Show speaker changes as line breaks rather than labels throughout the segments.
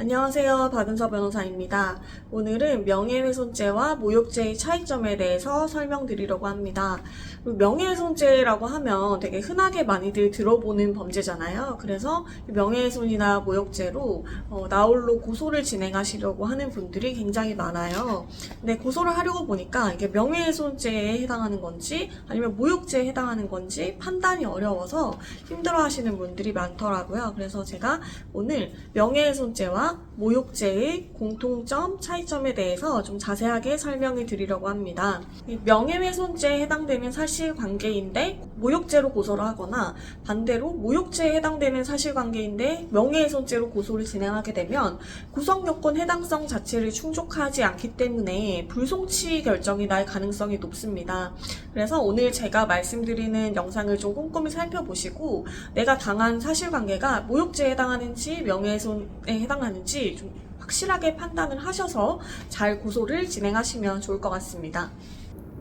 안녕하세요. 박은서 변호사입니다. 오늘은 명예훼손죄와 모욕죄의 차이점에 대해서 설명드리려고 합니다. 명예훼손죄라고 하면 되게 흔하게 많이들 들어보는 범죄잖아요. 그래서 이 명예훼손이나 모욕죄로 어, 나홀로 고소를 진행하시려고 하는 분들이 굉장히 많아요. 근데 고소를 하려고 보니까 이게 명예훼손죄에 해당하는 건지 아니면 모욕죄에 해당하는 건지 판단이 어려워서 힘들어 하시는 분들이 많더라고요. 그래서 제가 오늘 명예훼손죄와 막 모욕죄의 공통점, 차이점에 대해서 좀 자세하게 설명을 드리려고 합니다. 이 명예훼손죄에 해당되는 사실관계인데 모욕죄로 고소를 하거나 반대로 모욕죄에 해당되는 사실관계인데 명예훼손죄로 고소를 진행하게 되면 구성요건 해당성 자체를 충족하지 않기 때문에 불송치 결정이 날 가능성이 높습니다. 그래서 오늘 제가 말씀드리는 영상을 좀 꼼꼼히 살펴보시고 내가 당한 사실관계가 모욕죄에 해당하는지 명예훼손에 해당하는지 좀 확실하게 판단을 하셔서 잘 고소를 진행하시면 좋을 것 같습니다.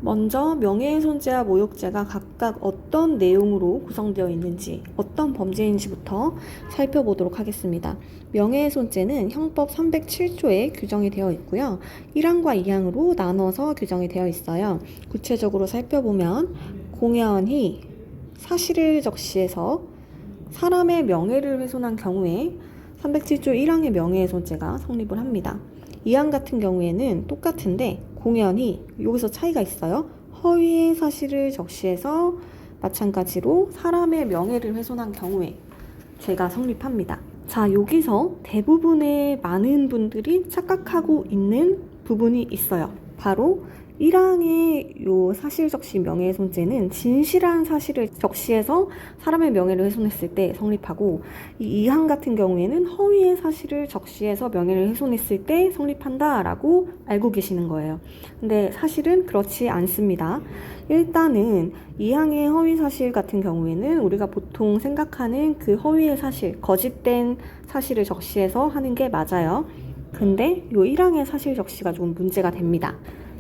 먼저 명예훼손죄와 모욕죄가 각각 어떤 내용으로 구성되어 있는지, 어떤 범죄인지부터 살펴보도록 하겠습니다. 명예훼손죄는 형법 307조에 규정이 되어 있고요. 1항과 2항으로 나눠서 규정이 되어 있어요. 구체적으로 살펴보면 공연히 사실을 적시해서 사람의 명예를 훼손한 경우에 307조 1항의 명예훼손죄가 성립을 합니다. 2항 같은 경우에는 똑같은데 공연히 여기서 차이가 있어요. 허위의 사실을 적시해서 마찬가지로 사람의 명예를 훼손한 경우에 죄가 성립합니다. 자, 여기서 대부분의 많은 분들이 착각하고 있는 부분이 있어요. 바로 1항의 요 사실 적시 명예훼손죄는 진실한 사실을 적시해서 사람의 명예를 훼손했을 때 성립하고 이 2항 같은 경우에는 허위의 사실을 적시해서 명예를 훼손했을 때 성립한다라고 알고 계시는 거예요. 근데 사실은 그렇지 않습니다. 일단은 2항의 허위 사실 같은 경우에는 우리가 보통 생각하는 그 허위의 사실, 거짓된 사실을 적시해서 하는 게 맞아요. 근데 요 1항의 사실 적시가 조금 문제가 됩니다.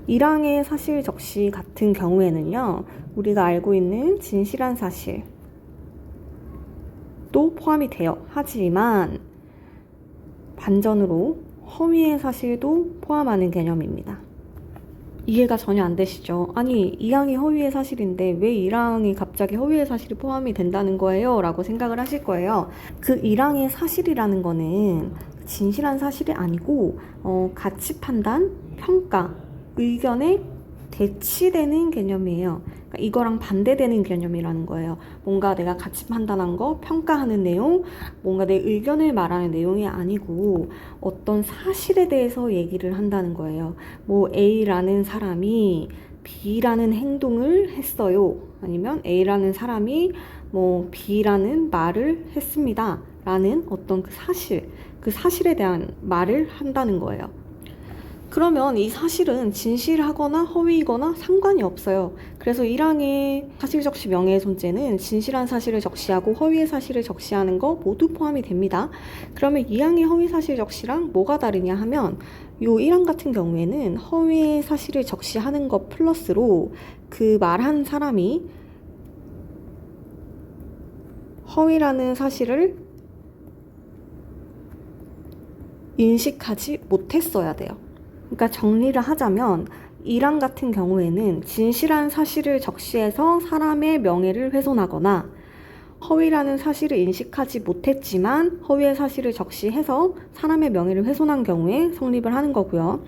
1항의 사실 적시 같은 경우에는요, 우리가 알고 있는 진실한 사실, 또 포함이 돼요. 하지만 반전으로 허위의 사실도 포함하는 개념입니다. 이해가 전혀 안 되시죠? 아니, 2항이 허위의 사실인데 왜 1항이 갑자기 허위의 사실이 포함이 된다는 거예요? 라고 생각을 하실 거예요. 그 1항의 사실이라는 거는 진실한 사실이 아니고, 어, 가치 판단, 평가, 의견에 대치되는 개념이에요. 그러니까 이거랑 반대되는 개념이라는 거예요. 뭔가 내가 가치 판단한 거, 평가하는 내용, 뭔가 내 의견을 말하는 내용이 아니고 어떤 사실에 대해서 얘기를 한다는 거예요. 뭐 A라는 사람이 B라는 행동을 했어요. 아니면 A라는 사람이 뭐 B라는 말을 했습니다. 라는 어떤 그 사실, 그 사실에 대한 말을 한다는 거예요. 그러면 이 사실은 진실하거나 허위이거나 상관이 없어요. 그래서 1항의 사실적시 명예훼손죄는 진실한 사실을 적시하고 허위의 사실을 적시하는 거 모두 포함이 됩니다. 그러면 2항의 허위 사실 적시랑 뭐가 다르냐 하면 요 1항 같은 경우에는 허위의 사실을 적시하는 것 플러스로 그 말한 사람이 허위라는 사실을 인식하지 못했어야 돼요. 그러니까 정리를 하자면 1항 같은 경우에는 진실한 사실을 적시해서 사람의 명예를 훼손하거나 허위라는 사실을 인식하지 못했지만 허위의 사실을 적시해서 사람의 명예를 훼손한 경우에 성립을 하는 거고요.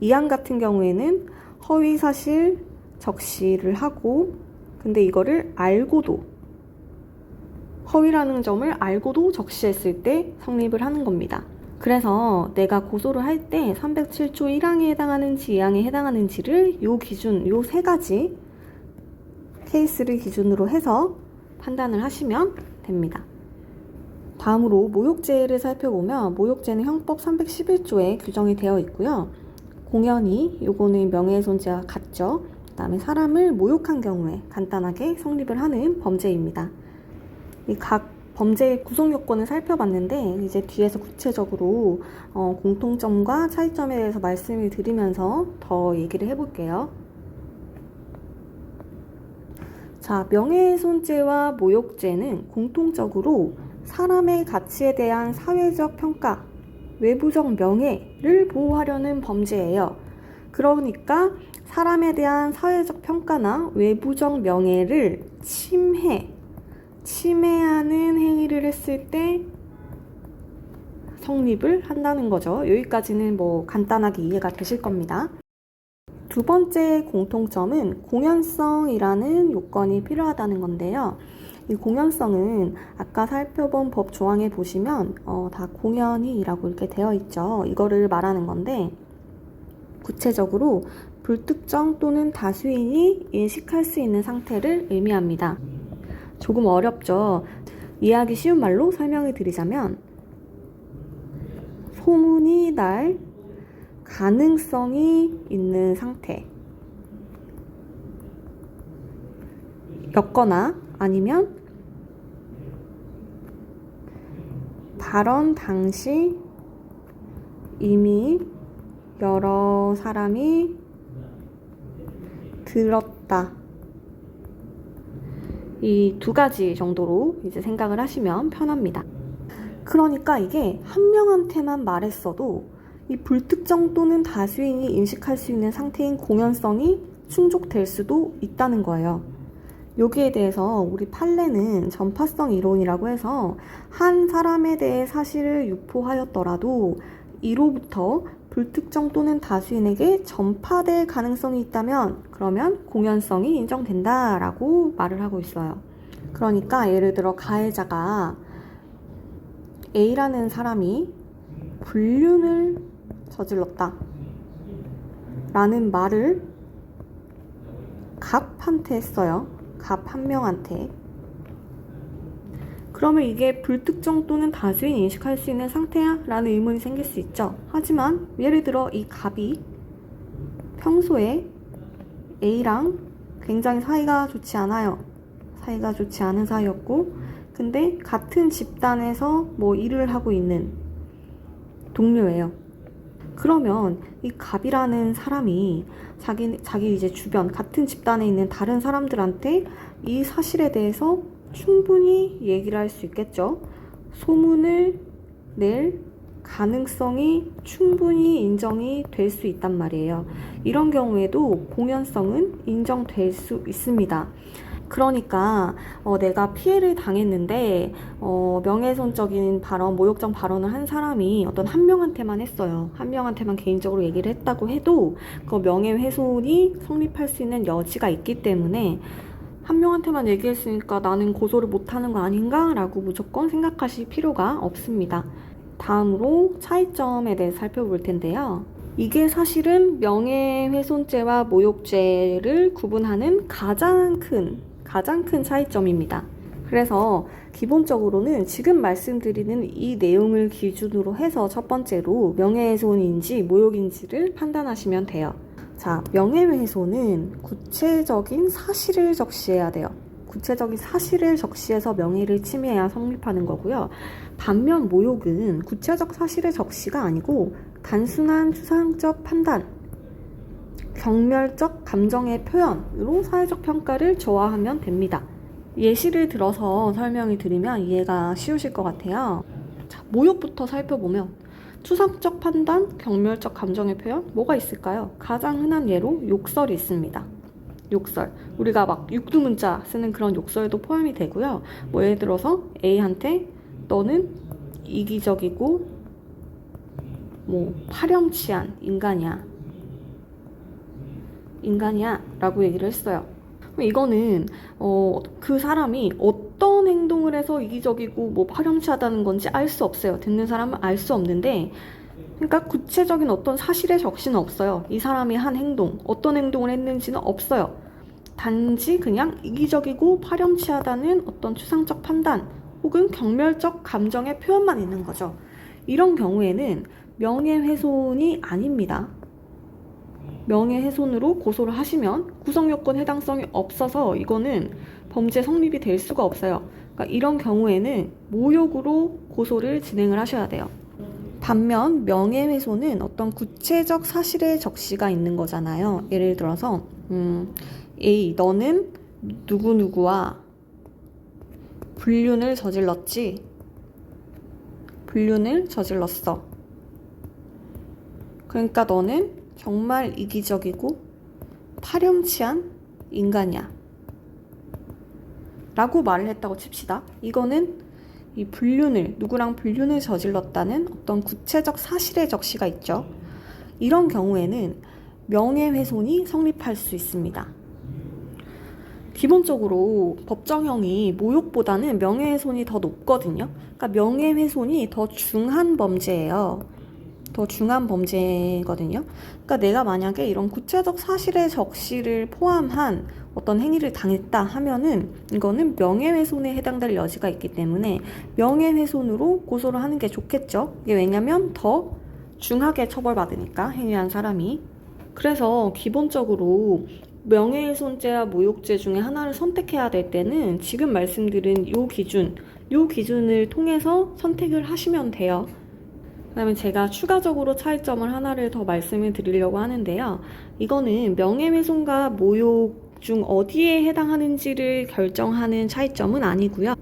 2항 같은 경우에는 허위 사실 적시를 하고 근데 이거를 알고도 허위라는 점을 알고도 적시했을 때 성립을 하는 겁니다. 그래서 내가 고소를 할 때 307조 1항에 해당하는지 2항에 해당하는지를 요 기준, 요 세 가지 케이스를 기준으로 해서 판단을 하시면 됩니다. 다음으로 모욕죄를 살펴보면 모욕죄는 형법 311조에 규정이 되어 있고요. 공연히 요거는 명예훼손죄와 같죠. 그 다음에 사람을 모욕한 경우에 간단하게 성립을 하는 범죄입니다. 이 각 범죄의 구성 요건을 살펴봤는데 이제 뒤에서 구체적으로 어, 공통점과 차이점에 대해서 말씀을 드리면서 더 얘기를 해볼게요. 자, 명예훼손죄와 모욕죄는 공통적으로 사람의 가치에 대한 사회적 평가 외부적 명예를 보호하려는 범죄예요. 그러니까 사람에 대한 사회적 평가나 외부적 명예를 침해, 침해하는 행위를 했을 때 성립을 한다는 거죠. 여기까지는 뭐 간단하게 이해가 되실 겁니다. 두 번째 공통점은 공연성이라는 요건이 필요하다는 건데요. 이 공연성은 아까 살펴본 법 조항에 보시면 어, 다 공연이라고 이렇게 되어 있죠. 이거를 말하는 건데 구체적으로 불특정 또는 다수인이 인식할 수 있는 상태를 의미합니다. 조금 어렵죠. 이해하기 쉬운 말로 설명을 드리자면 소문이 날 가능성이 있는 상태. 였거나 아니면 발언 당시 이미 여러 사람이 들었다. 이 두 가지 정도로 이제 생각을 하시면 편합니다. 그러니까 이게 한 명한테만 말했어도 이 불특정 또는 다수인이 인식할 수 있는 상태인 공연성이 충족될 수도 있다는 거예요. 여기에 대해서 우리 판례는 전파성 이론이라고 해서 한 사람에 대해 사실을 유포하였더라도 이로부터 불특정 또는 다수인에게 전파될 가능성이 있다면 그러면 공연성이 인정된다라고 말을 하고 있어요. 그러니까 예를 들어 가해자가 A라는 사람이 불륜을 저질렀다. 라는 말을 갑한테 했어요. 갑 한 명한테. 그러면 이게 불특정 또는 다수인 인식할 수 있는 상태야? 라는 의문이 생길 수 있죠. 하지만 예를 들어 이 갑이 평소에 A랑 굉장히 사이가 좋지 않아요. 사이가 좋지 않은 사이였고, 근데 같은 집단에서 뭐 일을 하고 있는 동료예요. 그러면 이 갑이라는 사람이 자기, 자기 이제 주변, 같은 집단에 있는 다른 사람들한테 이 사실에 대해서 충분히 얘기를 할 수 있겠죠. 소문을 낼 가능성이 충분히 인정이 될 수 있단 말이에요. 이런 경우에도 공연성은 인정될 수 있습니다. 그러니까 어, 내가 피해를 당했는데 어, 명예훼손적인 발언, 모욕적 발언을 한 사람이 어떤 한 명한테만 했어요. 한 명한테만 개인적으로 얘기를 했다고 해도 그 명예훼손이 성립할 수 있는 여지가 있기 때문에 한 명한테만 얘기했으니까 나는 고소를 못하는 거 아닌가? 라고 무조건 생각하실 필요가 없습니다. 다음으로 차이점에 대해 살펴볼 텐데요. 이게 사실은 명예훼손죄와 모욕죄를 구분하는 가장 큰, 가장 큰 차이점입니다. 그래서 기본적으로는 지금 말씀드리는 이 내용을 기준으로 해서 첫 번째로 명예훼손인지 모욕인지를 판단하시면 돼요. 자, 명예훼손은 구체적인 사실을 적시해야 돼요. 구체적인 사실을 적시해서 명예를 침해해야 성립하는 거고요. 반면 모욕은 구체적 사실의 적시가 아니고 단순한 추상적 판단, 경멸적 감정의 표현으로 사회적 평가를 조화하면 됩니다. 예시를 들어서 설명을 드리면 이해가 쉬우실 것 같아요. 자, 모욕부터 살펴보면 추상적 판단, 경멸적 감정의 표현 뭐가 있을까요? 가장 흔한 예로 욕설이 있습니다. 욕설. 우리가 막 육두문자 쓰는 그런 욕설도 포함이 되고요. 뭐 예를 들어서 A한테 너는 이기적이고 뭐 파렴치한 인간이야. 인간이야 라고 얘기를 했어요. 이거는 어, 그 사람이 어 떤 행동을 해서 이기적이고 뭐 파렴치하다는 건지 알 수 없어요. 듣는 사람은 알 수 없는데 그러니까 구체적인 어떤 사실의 적시는 없어요. 이 사람이 한 행동, 어떤 행동을 했는지는 없어요. 단지 그냥 이기적이고 파렴치하다는 어떤 추상적 판단 혹은 경멸적 감정의 표현만 있는 거죠. 이런 경우에는 명예훼손이 아닙니다. 명예훼손으로 고소를 하시면 구성요건 해당성이 없어서 이거는 범죄 성립이 될 수가 없어요. 그러니까 이런 경우에는 모욕으로 고소를 진행을 하셔야 돼요. 반면 명예훼손은 어떤 구체적 사실의 적시가 있는 거잖아요. 예를 들어서 음, A 너는 누구누구와 불륜을 저질렀지. 불륜을 저질렀어. 그러니까 너는 정말 이기적이고 파렴치한 인간이야. 라고 말을 했다고 칩시다. 이거는 이 불륜을, 누구랑 불륜을 저질렀다는 어떤 구체적 사실의 적시가 있죠. 이런 경우에는 명예훼손이 성립할 수 있습니다. 기본적으로 법정형이 모욕보다는 명예훼손이 더 높거든요. 그러니까 명예훼손이 더 중한 범죄예요. 더 중한 범죄거든요. 그러니까 내가 만약에 이런 구체적 사실의 적시를 포함한 어떤 행위를 당했다 하면은 이거는 명예훼손에 해당될 여지가 있기 때문에 명예훼손으로 고소를 하는 게 좋겠죠. 이게 왜냐면 더 중하게 처벌받으니까 행위한 사람이. 그래서 기본적으로 명예훼손죄와 모욕죄 중에 하나를 선택해야 될 때는 지금 말씀드린 요 기준, 요 기준을 통해서 선택을 하시면 돼요. 그다음에 제가 추가적으로 차이점을 하나를 더 말씀을 드리려고 하는데요. 이거는 명예훼손과 모욕 중 어디에 해당하는지를 결정하는 차이점은 아니고요.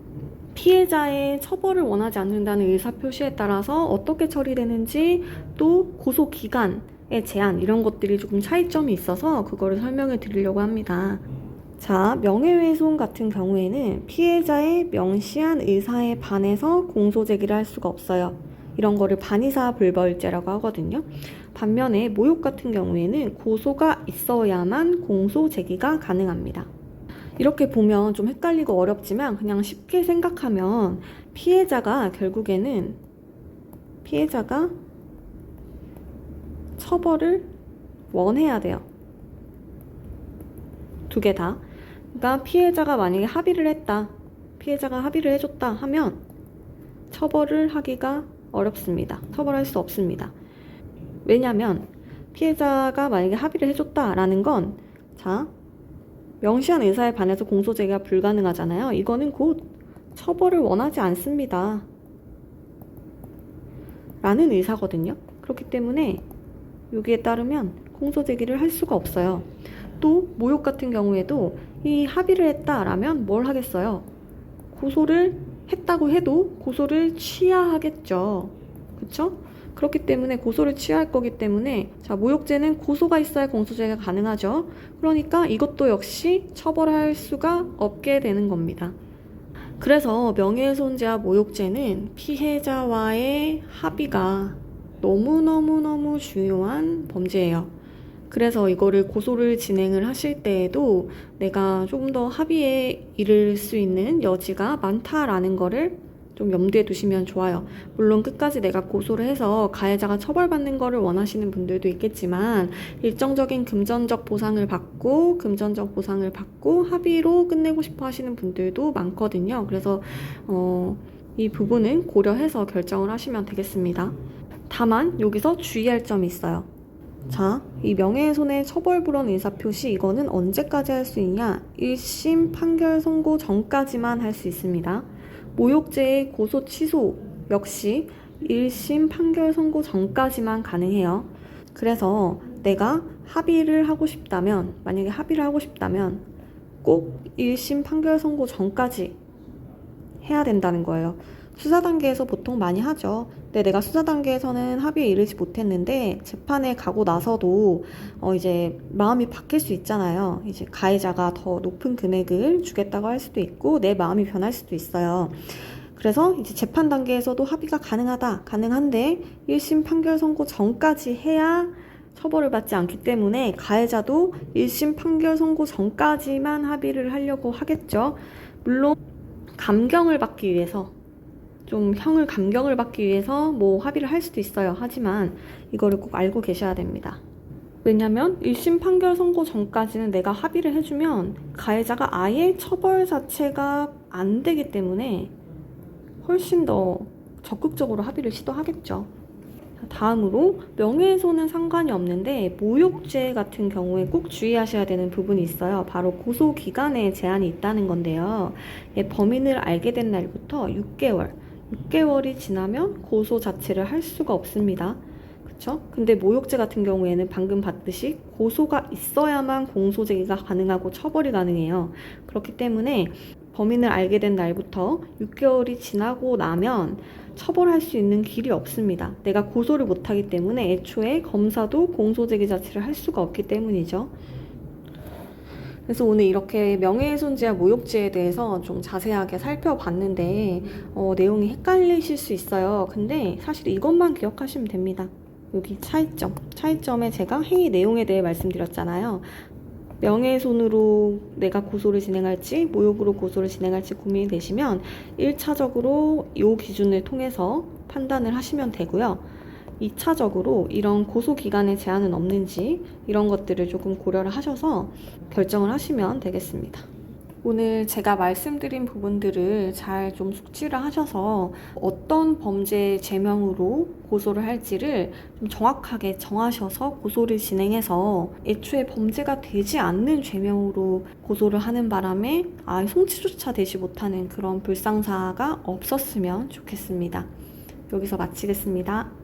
피해자의 처벌을 원하지 않는다는 의사 표시에 따라서 어떻게 처리되는지 또 고소 기간의 제한 이런 것들이 조금 차이점이 있어서 그거를 설명을 드리려고 합니다. 자, 명예훼손 같은 경우에는 피해자의 명시한 의사에 반해서 공소 제기를 할 수가 없어요. 이런 거를 반의사 불벌죄라고 하거든요. 반면에 모욕 같은 경우에는 고소가 있어야만 공소 제기가 가능합니다. 이렇게 보면 좀 헷갈리고 어렵지만 그냥 쉽게 생각하면 피해자가 결국에는 피해자가 처벌을 원해야 돼요. 두 개 다. 그러니까 피해자가 만약에 합의를 했다. 피해자가 합의를 해줬다 하면 처벌을 하기가 어렵습니다. 처벌할 수 없습니다. 왜냐하면 피해자가 만약에 합의를 해줬다라는 건 자, 명시한 의사에 반해서 공소제기가 불가능하잖아요. 이거는 곧 처벌을 원하지 않습니다. 라는 의사거든요. 그렇기 때문에 여기에 따르면 공소 제기를 할 수가 없어요. 또 모욕 같은 경우에도 이 합의를 했다라면 뭘 하겠어요? 고소를 했다고 해도 고소를 취하하겠죠. 그쵸? 그렇기 때문에 고소를 취할 거기 때문에 자 모욕죄는 고소가 있어야 공소제가 가능하죠. 그러니까 이것도 역시 처벌할 수가 없게 되는 겁니다. 그래서 명예훼손죄와 모욕죄는 피해자와의 합의가 너무너무너무 중요한 범죄예요. 그래서 이거를 고소를 진행을 하실 때에도 내가 조금 더 합의에 이를 수 있는 여지가 많다라는 거를 좀 염두에 두시면 좋아요. 물론 끝까지 내가 고소를 해서 가해자가 처벌받는 거를 원하시는 분들도 있겠지만 일정적인 금전적 보상을 받고 금전적 보상을 받고 합의로 끝내고 싶어 하시는 분들도 많거든요. 그래서 어, 이 부분은 고려해서 결정을 하시면 되겠습니다. 다만 여기서 주의할 점이 있어요. 자, 이 명예훼손의 처벌불원 의사표시 이거는 언제까지 할 수 있냐? 1심 판결 선고 전까지만 할 수 있습니다. 모욕죄의 고소 취소 역시 1심 판결 선고 전까지만 가능해요. 그래서 내가 합의를 하고 싶다면, 만약에 합의를 하고 싶다면 꼭 1심 판결 선고 전까지 해야 된다는 거예요. 수사 단계에서 보통 많이 하죠. 근데 내가 수사 단계에서는 합의에 이르지 못했는데 재판에 가고 나서도 어 이제 마음이 바뀔 수 있잖아요. 이제 가해자가 더 높은 금액을 주겠다고 할 수도 있고 내 마음이 변할 수도 있어요. 그래서 이제 재판 단계에서도 합의가 가능하다, 가능한데 1심 판결 선고 전까지 해야 처벌을 받지 않기 때문에 가해자도 1심 판결 선고 전까지만 합의를 하려고 하겠죠. 물론 감경을 받기 위해서 좀 형을 감경을 받기 위해서 뭐 합의를 할 수도 있어요. 하지만 이거를 꼭 알고 계셔야 됩니다. 왜냐면 1심 판결 선고 전까지는 내가 합의를 해주면 가해자가 아예 처벌 자체가 안 되기 때문에 훨씬 더 적극적으로 합의를 시도하겠죠. 다음으로 명예훼손은 상관이 없는데 모욕죄 같은 경우에 꼭 주의하셔야 되는 부분이 있어요. 바로 고소 기간에 제한이 있다는 건데요. 예, 범인을 알게 된 날부터 6개월, 6개월이 지나면 고소 자체를 할 수가 없습니다. 그쵸? 근데 모욕죄 같은 경우에는 방금 봤듯이 고소가 있어야만 공소 제기가 가능하고 처벌이 가능해요. 그렇기 때문에 범인을 알게 된 날부터 6개월이 지나고 나면 처벌할 수 있는 길이 없습니다. 내가 고소를 못하기 때문에 애초에 검사도 공소제기 자체를 할 수가 없기 때문이죠. 그래서 오늘 이렇게 명예훼손죄와 모욕죄에 대해서 좀 자세하게 살펴봤는데 어, 내용이 헷갈리실 수 있어요. 근데 사실 이것만 기억하시면 됩니다. 여기 차이점. 차이점에 제가 행위 내용에 대해 말씀드렸잖아요. 명예훼손으로 내가 고소를 진행할지 모욕으로 고소를 진행할지 고민이 되시면 1차적으로 이 기준을 통해서 판단을 하시면 되고요. 2차적으로 이런 고소 기간에 제한은 없는지 이런 것들을 조금 고려를 하셔서 결정을 하시면 되겠습니다. 오늘 제가 말씀드린 부분들을 잘 좀 숙지를 하셔서 어떤 범죄 제명으로 고소를 할지를 좀 정확하게 정하셔서 고소를 진행해서 애초에 범죄가 되지 않는 죄명으로 고소를 하는 바람에 아, 송치조차 되지 못하는 그런 불상사가 없었으면 좋겠습니다. 여기서 마치겠습니다.